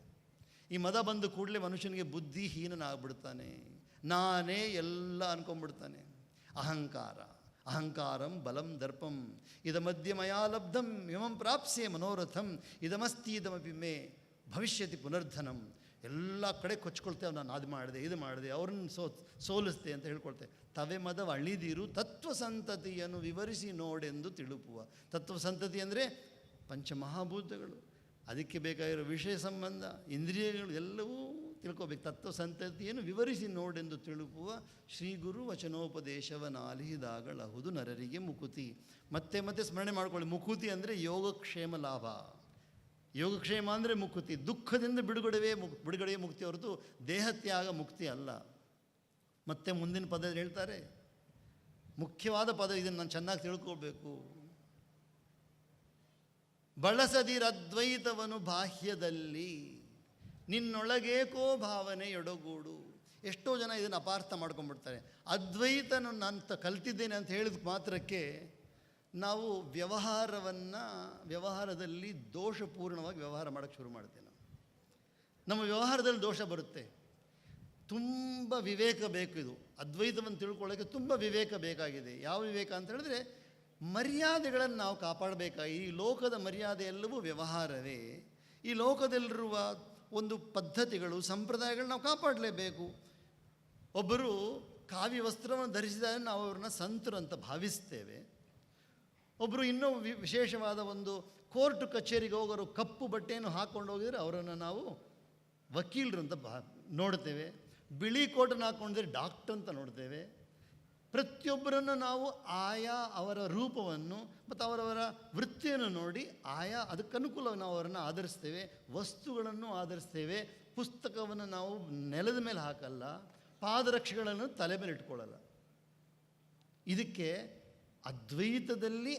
ಈ ಮದ ಬಂದ ಕೂಡಲೇ ಮನುಷ್ಯನಿಗೆ ಬುದ್ಧಿಹೀನನಾಗ್ಬಿಡ್ತಾನೆ ನಾನೇ ಎಲ್ಲ ಅನ್ಕೊಂಡ್ಬಿಡ್ತಾನೆ. ಅಹಂಕಾರ. ಅಹಂಕಾರಂ ಬಲಂ ದರ್ಪಂ. ಇದ ಮಧ್ಯ ಮಯಾ ಲಬ್ಧಂ ಇಮಂ ಪ್ರಾಪ್ಸೆ ಮನೋರಥಂ. ಇದಮಸ್ತಿ ಇದಮಿ ಮೇ ಭವಿಷ್ಯತಿ ಪುನರ್ಧನಂ. ಎಲ್ಲ ಕಡೆ ಕೊಚ್ಕೊಳ್ತೇವೆ ನಾನು ಅದು ಮಾಡಿದೆ, ಇದು ಮಾಡಿದೆ, ಅವ್ರನ್ನ ಸೋ ಸೋಲಿಸ್ತೆ ಅಂತ ಹೇಳ್ಕೊಳ್ತೆ. ತವೆ ಮದವ ಅಳಿದಿರು ತತ್ವ ಸಂತತಿಯನ್ನು ವಿವರಿಸಿ ನೋಡೆಂದು ತಿಳುಪುವ. ತತ್ವ ಸಂತತಿ ಅಂದರೆ ಪಂಚಮಹಾಭೂತಗಳು. ಅದಕ್ಕೆ ಬೇಕಾಗಿರೋ ವಿಷಯ ಸಂಬಂಧ, ಇಂದ್ರಿಯಗಳು ಎಲ್ಲವೂ ತಿಳ್ಕೋಬೇಕು. ತತ್ವ ಸಂತತಿಯನ್ನು ವಿವರಿಸಿ ನೋಡೆಂದು ತಿಳುಪುವ ಶ್ರೀ ಗುರು ವಚನೋಪದೇಶವನಾಲಿಹಿದಾಗಳಹುದು ನರರಿಗೆ ಮುಕುತಿ. ಮತ್ತೆ ಮತ್ತೆ ಸ್ಮರಣೆ ಮಾಡ್ಕೊಳ್ಳಿ. ಮುಕುತಿ ಅಂದರೆ ಯೋಗಕ್ಷೇಮ ಲಾಭ. ಯೋಗಕ್ಷೇಮ ಅಂದರೆ ಮುಕುತಿ. ದುಃಖದಿಂದ ಬಿಡುಗಡೆವೇ ಮುಕ್ ಬಿಡುಗಡೆಯೇ ಮುಕ್ತಿ ಹೊರತು ದೇಹತ್ಯಾಗ ಮುಕ್ತಿ ಅಲ್ಲ. ಮತ್ತೆ ಮುಂದಿನ ಪದ ಹೇಳ್ತಾರೆ, ಮುಖ್ಯವಾದ ಪದ ಇದನ್ನು ನಾನು ಚೆನ್ನಾಗಿ ತಿಳ್ಕೊಳ್ಬೇಕು ಬಳಸದಿರದ್ವೈತವನು ಬಾಹ್ಯದಲ್ಲಿ. ನಿನ್ನೊಳಗೇಕೋ ಭಾವನೆ ಎಡಗೂಡು ಎಷ್ಟೋ ಜನ ಇದನ್ನು ಅಪಾರ್ಥ ಮಾಡ್ಕೊಂಡ್ಬಿಡ್ತಾರೆ. ಅದ್ವೈತನು ನಾನು ಕಲ್ತಿದ್ದೇನೆ ಅಂತ ಹೇಳಿದ ಮಾತ್ರಕ್ಕೆ ನಾವು ವ್ಯವಹಾರವನ್ನು, ವ್ಯವಹಾರದಲ್ಲಿ ದೋಷಪೂರ್ಣವಾಗಿ ವ್ಯವಹಾರ ಮಾಡೋಕ್ಕೆ ಶುರು ಮಾಡ್ತೇವೆ ನಾವು. ನಮ್ಮ ವ್ಯವಹಾರದಲ್ಲಿ ದೋಷ ಬರುತ್ತೆ. ತುಂಬ ವಿವೇಕ ಬೇಕು ಇದು. ಅದ್ವೈತವನ್ನು ತಿಳ್ಕೊಳ್ಳೋಕ್ಕೆ ತುಂಬ ವಿವೇಕ ಬೇಕಾಗಿದೆ. ಯಾವ ವಿವೇಕ ಅಂತ ಹೇಳಿದ್ರೆ ಮರ್ಯಾದೆಗಳನ್ನು ನಾವು ಕಾಪಾಡಬೇಕಾಗಿ ಈ ಲೋಕದ ಮರ್ಯಾದೆ ಎಲ್ಲವೂ ವ್ಯವಹಾರವೇ. ಈ ಲೋಕದಲ್ಲಿರುವ ಒಂದು ಪದ್ಧತಿಗಳು ಸಂಪ್ರದಾಯಗಳು ನಾವು ಕಾಪಾಡಲೇಬೇಕು. ಒಬ್ಬರು ಕಾವಿ ವಸ್ತ್ರವನ್ನು ಧರಿಸಿದಾಗ ನಾವು ಅವ್ರನ್ನ ಸಂತರು ಅಂತ ಭಾವಿಸ್ತೇವೆ. ಒಬ್ಬರು ಇನ್ನೂ ವಿಶೇಷವಾದ ಒಂದು ಕೋರ್ಟ್ ಕಚೇರಿಗೆ ಹೋಗೋರು ಕಪ್ಪು ಬಟ್ಟೆಯನ್ನು ಹಾಕ್ಕೊಂಡು ಹೋಗಿದರೆ ಅವರನ್ನು ನಾವು ವಕೀಲರು ಅಂತ ಭಾ ನೋಡ್ತೇವೆ. ಬಿಳಿ ಕೋಟನ್ನು ಹಾಕ್ಕೊಂಡಿದ್ರೆ ಡಾಕ್ಟರ್ ಅಂತ ನೋಡ್ತೇವೆ. ಪ್ರತಿಯೊಬ್ಬರನ್ನು ನಾವು ಆಯಾ ಅವರ ರೂಪವನ್ನು ಮತ್ತು ಅವರವರ ವೃತ್ತಿಯನ್ನು ನೋಡಿ ಆಯಾ ಅದಕ್ಕನುಕೂಲ ನಾವು ಅವರನ್ನು ಆಧರಿಸ್ತೇವೆ, ವಸ್ತುಗಳನ್ನು ಆಧರಿಸ್ತೇವೆ, ಪುಸ್ತಕವನ್ನು ನಾವು ನೆಲದ ಮೇಲೆ ಹಾಕಲ್ಲ, ಪಾದರಕ್ಷೆಗಳನ್ನು ತಲೆ ಮೇಲೆ ಇಟ್ಕೊಳ್ಳಲ್ಲ. ಇದಕ್ಕೆ ಅದ್ವೈತದಲ್ಲಿ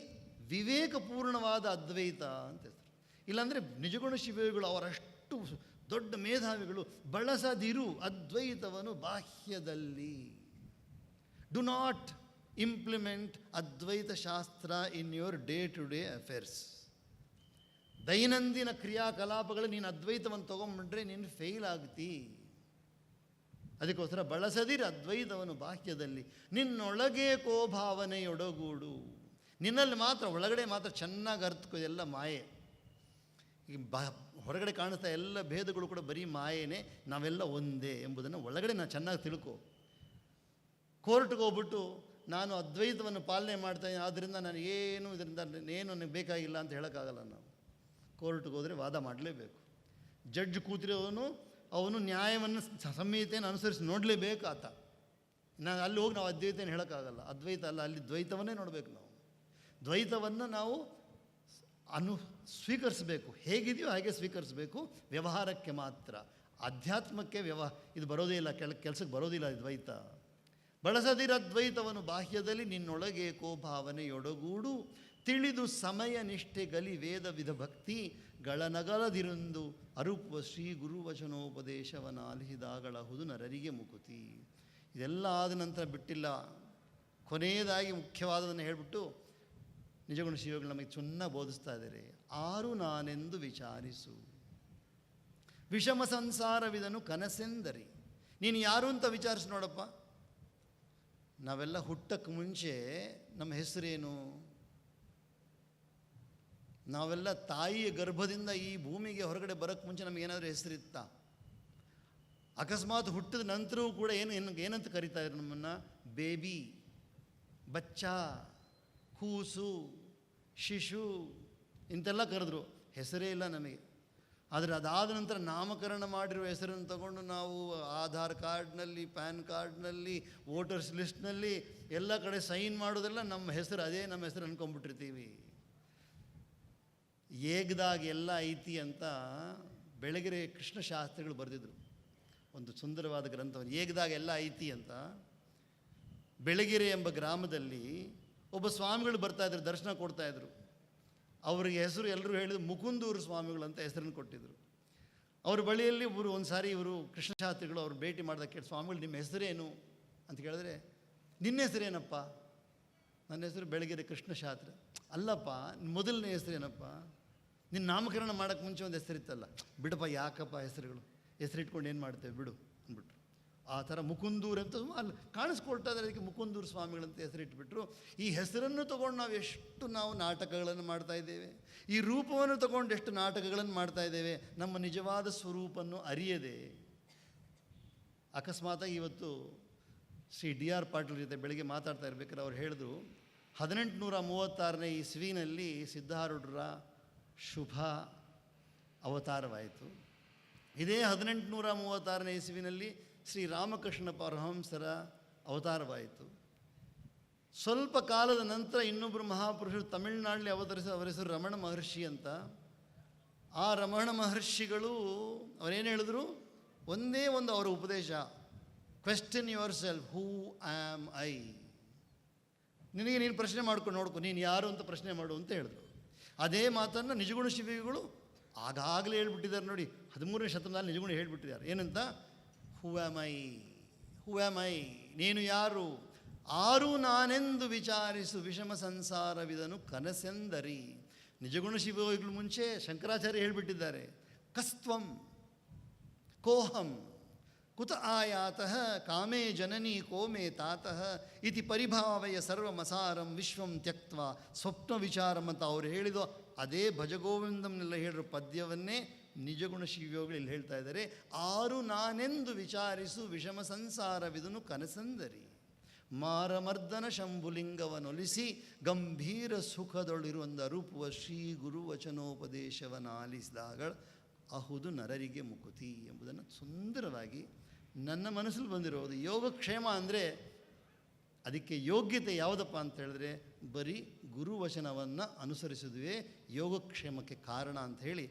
ವಿವೇಕಪೂರ್ಣವಾದ ಅದ್ವೈತ ಅಂತ ಹೇಳ್ತಾರೆ ಇಲ್ಲಾಂದರೆ ನಿಜಗುಣ ಶಿವಗಳು ಅವರಷ್ಟು ದೊಡ್ಡ ಮೇಧಾವಿಗಳು ಬಳಸದಿರು ಅದ್ವೈತವನ್ನು ಬಾಹ್ಯದಲ್ಲಿ. ಡು ನಾಟ್ ಇಂಪ್ಲಿಮೆಂಟ್ ಅದ್ವೈತ ಶಾಸ್ತ್ರ in your day to day affairs ದೈನಂದಿನ ಕ್ರಿಯಾಕಲಾಪಗಳು ನೀನು ಅದ್ವೈತವನ್ನು ತೊಗೊಂಡ್ಬಿಟ್ರೆ ನೀನು ಫೇಲ್ ಆಗ್ತಿ. ಅದಕ್ಕೋಸ್ಕರ ಬಳಸದಿರ ಅದ್ವೈತವನ್ನು ಬಾಹ್ಯದಲ್ಲಿ. ನಿನ್ನೊಳಗೆ ಕೋಭಾವನೆಯೊಡಗೂಡು. ನಿನ್ನಲ್ಲಿ ಮಾತ್ರ, ಒಳಗಡೆ ಮಾತ್ರ ಚೆನ್ನಾಗಿ ಅರ್ಥಕೋ ಎಲ್ಲ ಮಾಯೆ. ಈ ಬಾ, ಹೊರಗಡೆ ಕಾಣಿಸ್ತಾ ಎಲ್ಲ ಭೇದಗಳು ಕೂಡ ಬರೀ ಮಾಯೇನೆ, ನಾವೆಲ್ಲ ಒಂದೇ ಎಂಬುದನ್ನು ಒಳಗಡೆ ನಾನು ಚೆನ್ನಾಗಿ ತಿಳ್ಕೊ. ಕೋರ್ಟ್ಗೆ ಹೋಗ್ಬಿಟ್ಟು ನಾನು ಅದ್ವೈತವನ್ನು ಪಾಲನೆ ಮಾಡ್ತಾಯಿದ್ದೀನಿ ಆದ್ದರಿಂದ ನಾನು ಏನು ಇದರಿಂದ ಏನು ನನಗೆ ಬೇಕಾಗಿಲ್ಲ ಅಂತ ಹೇಳೋಕ್ಕಾಗಲ್ಲ ನಾವು ಕೋರ್ಟ್ಗೆ ಹೋದರೆ ವಾದ ಮಾಡಲೇಬೇಕು. ಜಡ್ಜ್ ಕೂತಿರೋವನು ಅವನು ನ್ಯಾಯವನ್ನು ಸಂಹಿತೆಯನ್ನು ಅನುಸರಿಸಿ ನೋಡಲೇಬೇಕು ಆತ. ನಾನು ಅಲ್ಲಿ ಹೋಗಿ ನಾವು ಅದ್ವೈತನ ಹೇಳೋಕ್ಕಾಗಲ್ಲ. ಅದ್ವೈತ ಅಲ್ಲ, ಅಲ್ಲಿ ದ್ವೈತವನ್ನೇ ನೋಡಬೇಕು ನಾವು. ದ್ವೈತವನ್ನು ನಾವು ಅನು, ಸ್ವೀಕರಿಸಬೇಕು. ಹೇಗಿದೆಯೋ ಹಾಗೆ ಸ್ವೀಕರಿಸಬೇಕು. ವ್ಯವಹಾರಕ್ಕೆ ಮಾತ್ರ. ಅಧ್ಯಾತ್ಮಕ್ಕೆ ವ್ಯವ, ಇದು ಬರೋದೇ ಇಲ್ಲ, ಕೆಲ, ಕೆಲಸಕ್ಕೆ ಬರೋದಿಲ್ಲ ದ್ವೈತ. ಬಳಸದಿರ ದ್ವೈತವನ್ನು ಬಾಹ್ಯದಲ್ಲಿ ನಿನ್ನೊಳಗೇಕೋ ಭಾವನೆಯೊಡಗೂಡು ತಿಳಿದು ಸಮಯ ನಿಷ್ಠೆ ಗಲಿ ವೇದ ವಿಧ ಭಕ್ತಿ ಗಳನಗಲದಿರುಂದು ಅರುಪುವ ಶ್ರೀ ಗುರುವಚನೋಪದೇಶವನ ಆಲಿಹಿದಾಗಳಹುದು ನರರಿಗೆ ಮುಕುತಿ. ಇದೆಲ್ಲ ಆದ ನಂತರ ಬಿಟ್ಟಿಲ್ಲ. ಕೊನೆಯದಾಗಿ ಮುಖ್ಯವಾದದನ್ನು ಹೇಳಿಬಿಟ್ಟು ನಿಜಗುಣ ಶಿವಗಳು ನಮಗೆ ಚೆನ್ನಾಗಿ ಬೋಧಿಸ್ತಾ ಇದ್ದಾರೆ. ಆರು ನಾನೆಂದು ವಿಚಾರಿಸು. ವಿಷಮ ಸಂಸಾರವಿದನು ಕನಸೆಂದರಿ. ನೀನು ಯಾರು ಅಂತ ವಿಚಾರಿಸಿ ನೋಡಪ್ಪ. ನಾವೆಲ್ಲ ಹುಟ್ಟಕ್ಕೆ ಮುಂಚೆ ನಮ್ಮ ಹೆಸರೇನು? ನಾವೆಲ್ಲ ತಾಯಿಯ ಗರ್ಭದಿಂದ ಈ ಭೂಮಿಗೆ ಹೊರಗಡೆ ಬರೋಕ್ಕೆ ಮುಂಚೆ ನಮಗೇನಾದರೂ ಹೆಸರಿತ್ತಾ? ಅಕಸ್ಮಾತ್ ಹುಟ್ಟಿದ ನಂತರವೂ ಕೂಡ ಏನು ಏನು, ಏನಂತ ಕರೀತಾರೆ ನಮ್ಮನ್ನು? ಬೇಬಿ, ಬಚ್ಚ, ಕೂಸು, ಶಿಶು, ಇಂತೆಲ್ಲ ಕರೆದ್ರು. ಹೆಸರೇ ಇಲ್ಲ ನಮಗೆ. ಆದರೆ ಅದಾದ ನಂತರ ನಾಮಕರಣ ಮಾಡಿರುವ ಹೆಸರನ್ನು ತಗೊಂಡು ನಾವು ಆಧಾರ್ ಕಾರ್ಡ್ನಲ್ಲಿ, ಪ್ಯಾನ್ ಕಾರ್ಡ್ನಲ್ಲಿ, ವೋಟರ್ಸ್ ಲಿಸ್ಟ್ನಲ್ಲಿ ಎಲ್ಲ ಕಡೆ ಸೈನ್ ಮಾಡೋದೆಲ್ಲ ನಮ್ಮ ಹೆಸರು, ಅದೇ ನಮ್ಮ ಹೆಸರು ಅಂದ್ಕೊಂಡ್ಬಿಟ್ಟಿರ್ತೀವಿ ಏಗ್ದಾಗ ಎಲ್ಲ ಐತಿ ಅಂತ ಬೆಳಗೆರೆ ಕೃಷ್ಣ ಶಾಸ್ತ್ರಿಗಳು ಬರೆದಿದ್ರು. ಒಂದು ಸುಂದರವಾದ ಗ್ರಂಥವನ್ನು, ಏಗ್ದಾಗ ಎಲ್ಲ ಐತಿ ಅಂತ. ಬೆಳಗೆರೆ ಎಂಬ ಗ್ರಾಮದಲ್ಲಿ ಒಬ್ಬ ಸ್ವಾಮಿಗಳು ಬರ್ತಾ ಇದ್ರು, ದರ್ಶನ ಕೊಡ್ತಾ ಇದ್ರು. ಅವರಿಗೆ ಹೆಸರು ಎಲ್ಲರೂ ಹೇಳಿದ್ರು ಮುಕುಂದೂರು ಸ್ವಾಮಿಗಳು ಅಂತ ಹೆಸರನ್ನು ಕೊಟ್ಟಿದ್ರು. ಅವ್ರ ಬಳಿಯಲ್ಲಿ ಇವರು ಒಂದು ಸಾರಿ ಇವರು ಕೃಷ್ಣಶಾಸ್ತ್ರಿಗಳು ಅವ್ರು ಭೇಟಿ ಮಾಡಿದಾಗ ಕೇಳಿ, ಸ್ವಾಮಿಗಳು, ನಿಮ್ಮ ಹೆಸರೇನು? ಅಂತ ಕೇಳಿದ್ರೆ, ನಿನ್ನ ಹೆಸರೇನಪ್ಪ? ನನ್ನ ಹೆಸರು ಬೆಳಗೆರೆ ಕೃಷ್ಣಶಾಸ್ತ್ರಿ ಅಲ್ಲಪ್ಪ ನಿನ್ ಮೊದಲನೇ ಹೆಸರೇನಪ್ಪ? ನಿನ್ನ ನಾಮಕರಣ ಮಾಡೋಕ್ಕೆ ಮುಂಚೆ ಒಂದು ಹೆಸರಿತ್ತಲ್ಲ. ಬಿಡಪ್ಪ, ಯಾಕಪ್ಪ ಹೆಸರುಗಳು? ಹೆಸರಿಟ್ಕೊಂಡು ಏನು ಮಾಡ್ತೇವೆ? ಬಿಡು, ಅಂದ್ಬಿಟ್ರು. ಆ ಥರ ಮುಕುಂದೂರ್ ಅಂತ ಅಲ್ಲಿ, ಕಾಣಿಸ್ಕೊಳ್ತಾ ಇದ್ದಾರೆ ಅದಕ್ಕೆ ಮುಕುಂದೂರು ಸ್ವಾಮಿಗಳಂತ ಹೆಸರಿಟ್ಬಿಟ್ರು. ಈ ಹೆಸರನ್ನು ತಗೊಂಡು ನಾವು ಎಷ್ಟು ನಾವು ನಾಟಕಗಳನ್ನು ಮಾಡ್ತಾ ಇದ್ದೇವೆ. ಈ ರೂಪವನ್ನು ತಗೊಂಡು ಎಷ್ಟು ನಾಟಕಗಳನ್ನು ಮಾಡ್ತಾ ಇದ್ದೇವೆ. ನಮ್ಮ ನಿಜವಾದ ಸ್ವರೂಪವನ್ನು ಅರಿಯದೆ. ಅಕಸ್ಮಾತಾಗಿ ಇವತ್ತು ಶ್ರೀ ಡಿ ಆರ್ ಪಾಟೀಲ್ ಜೊತೆ ಬೆಳಗ್ಗೆ ಮಾತಾಡ್ತಾ ಇರ್ಬೇಕಾದ್ರೆ ಅವ್ರು ಹೇಳಿದ್ರು, ಹದಿನೆಂಟುನೂರ ಮೂವತ್ತಾರನೇ ಇಸ್ವಿನಲ್ಲಿ ಸಿದ್ಧಾರೂಢರ ಶುಭ ಅವತಾರವಾಯಿತು. ಇದೇ ಹದಿನೆಂಟುನೂರ ಮೂವತ್ತಾರನೇ ಇಸ್ವಿನಲ್ಲಿ ಶ್ರೀ ರಾಮಕೃಷ್ಣ ಪರಹಂಸರ ಅವತಾರವಾಯಿತು. ಸ್ವಲ್ಪ ಕಾಲದ ನಂತರ ಇನ್ನೊಬ್ಬರು ಮಹಾಪುರುಷರು ತಮಿಳುನಾಡಲ್ಲಿ ಅವತರಿಸ, ಅವರ ಹೆಸರು ರಮಣ ಮಹರ್ಷಿ ಅಂತ. ಆ ರಮಣ ಮಹರ್ಷಿಗಳು ಅವರೇನು ಹೇಳಿದ್ರು? ಒಂದೇ ಒಂದು ಅವರ ಉಪದೇಶ question yourself who am I ನಿನಗೆ ನೀನು ಪ್ರಶ್ನೆ ಮಾಡ್ಕೊಂಡು ನೋಡ್ಕೊ, ನೀನು ಯಾರು ಅಂತ ಪ್ರಶ್ನೆ ಮಾಡು ಅಂತ ಹೇಳಿದ್ರು. ಅದೇ ಮಾತನ್ನು ನಿಜಗುಣ ಶಿವಿಗಳು ಆಗಾಗಲೇ ಹೇಳ್ಬಿಟ್ಟಿದ್ದಾರೆ ನೋಡಿ. ಹದಿಮೂರನೇ ಶತಮಾನದಲ್ಲಿ ನಿಜಗುಣ ಹೇಳಿಬಿಟ್ಟಿದ್ದಾರೆ. ಏನಂತ? ಹುವಮೈ ಐ ಹೂ ನೀನು ಯಾರು? ಆರು ನಾನೆಂದು ವಿಚಾರಿಸು ವಿಷಮ ಸಂಸಾರವಿದನು ಕನಸೆಂದರಿ. ನಿಜಗುಣ ಶಿವಗಳು ಮುಂಚೆ ಶಂಕರಾಚಾರ್ಯ ಹೇಳ್ಬಿಟ್ಟಿದ್ದಾರೆ. ಕಸ್ತ್ವಂ, ಕೋಹಂ, ಕುತ ಆಯಾತಃ, ಕಾಮೇ ಜನನಿ ಕೋಮೇ ತಾತಃ ಇತಿ ಪರಿಭಾವಯ ಸರ್ವಮಸಾರಂ ವಿಶ್ವಂ ತ್ಯಕ್ತ್ವ. ಸ್ವಪ್ನ ವಿಚಾರಂ ಅಂತ ಅವ್ರು ಹೇಳಿದೋ ಅದೇ ಭಜಗೋವಿಂದಂನೆಲ್ಲ ಹೇಳಿರೋ ಪದ್ಯವನ್ನೇ ನಿಜಗುಣ ಶಿವಯೋಗಿಗಳು ಇಲ್ಲಿ ಹೇಳ್ತಾ ಇದ್ದಾರೆ, ಆರು ನಾನೆಂದು ವಿಚಾರಿಸು ವಿಷಮ ಸಂಸಾರವಿದನು ಕನಸಂದರಿ. ಮಾರಮರ್ದನ ಶಂಭುಲಿಂಗವನೊಲಿಸಿ ಗಂಭೀರ ಸುಖದೊಳಿರುವಂದ ರೂಪುವ ಶ್ರೀ ಗುರು ವಚನೋಪದೇಶವನ್ನಾಲಿಸಿದಾಗ ಅಹುದು ನರರಿಗೆ ಮುಕುತಿ ಎಂಬುದನ್ನು ಸುಂದರವಾಗಿ ನನ್ನ ಮನಸ್ಸಲ್ಲಿ ಬಂದಿರೋದು. ಯೋಗಕ್ಷೇಮ ಅಂದರೆ ಅದಕ್ಕೆ ಯೋಗ್ಯತೆ ಯಾವುದಪ್ಪ ಅಂತ ಹೇಳಿದ್ರೆ, ಬರೀ ಗುರುವಚನವನ್ನು ಅನುಸರಿಸಿದುವೇ ಯೋಗಕ್ಷೇಮಕ್ಕೆ ಕಾರಣ ಅಂತ ಹೇಳಿ